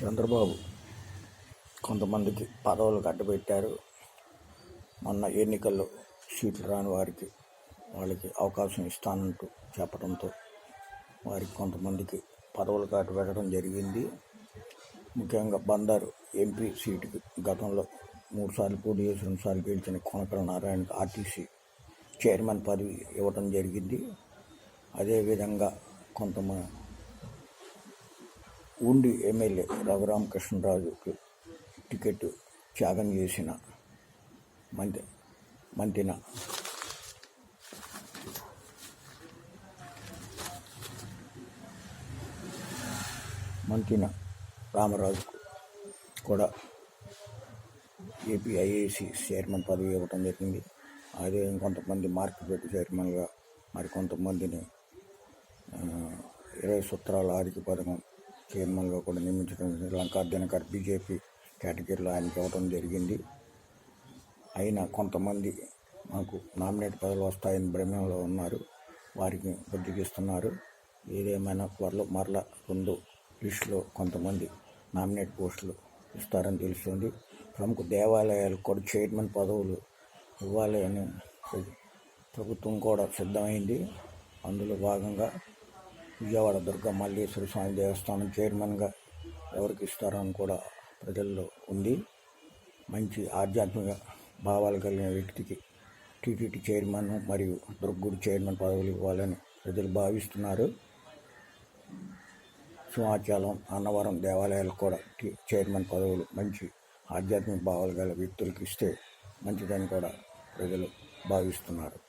చంద్రబాబు కొంతమందికి పదవులు కట్టబెట్టారు. మొన్న ఎన్నికల్లో సీట్లు రాని వారికి వాళ్ళకి అవకాశం ఇస్తానంటూ చెప్పడంతో వారికి కొంతమందికి పదవులు కట్టబెట్టడం జరిగింది. ముఖ్యంగా బందారు ఎంపీ సీటుకి గతంలో మూడు సార్లు పోటీ చేసి రెండు సార్లు గెలిచిన కొనకల నారాయణకు ఆర్టీసీ చైర్మన్ పదవి ఇవ్వడం జరిగింది. అదేవిధంగా కొంతమంది ఉండి ఎమ్మెల్యే రఘురామకృష్ణరాజుకి టికెట్ త్యాగం చేసిన మంతి మంతిన మంతిన రామరాజుకు కూడా ఏపీ ఐఏసి చైర్మన్ పదవి ఇవ్వటం జరిగింది. అదే ఇంకొంతమంది మార్కెట్ చైర్మన్గా మరి కొంతమందిని ఇరవై సూత్రాల ఆర్థిక పథకం చైర్మన్గా కూడా నియమించడం జరిగింది. లంకా దినకర్ బీజేపీ కేటగిరీలో ఆయనకి ఇవ్వడం జరిగింది. అయినా కొంతమంది మాకు నామినేట్ పదవులు వస్తాయని భ్రమంలో ఉన్నారు. వారికి బుద్ధిగిస్తున్నారు. ఏదేమైనా త్వరలో మరలా రెండు లిస్టులో కొంతమంది నామినేట్ పోస్టులు ఇస్తారని తెలుస్తుంది. ప్రముఖ దేవాలయాలు కూడా చైర్మన్ పదవులు ఇవ్వాలి అని ప్రభుత్వం కూడా సిద్ధమైంది. అందులో భాగంగా విజయవాడ దుర్గా మల్లేశ్వర స్వామి దేవస్థానం చైర్మన్గా ఎవరికి ఇస్తారో అని కూడా ప్రజల్లో ఉంది. మంచి ఆధ్యాత్మిక భావాలు కలిగిన వ్యక్తికి టీటీడీ చైర్మన్ మరియు దుర్గుడు చైర్మన్ పదవులు ఇవ్వాలని ప్రజలు భావిస్తున్నారు. సింహాచలం అన్నవరం దేవాలయాలకు కూడా టీ చైర్మన్ పదవులు మంచి ఆధ్యాత్మిక భావాలు గల వ్యక్తులకు ఇస్తే మంచిదని కూడా ప్రజలు భావిస్తున్నారు.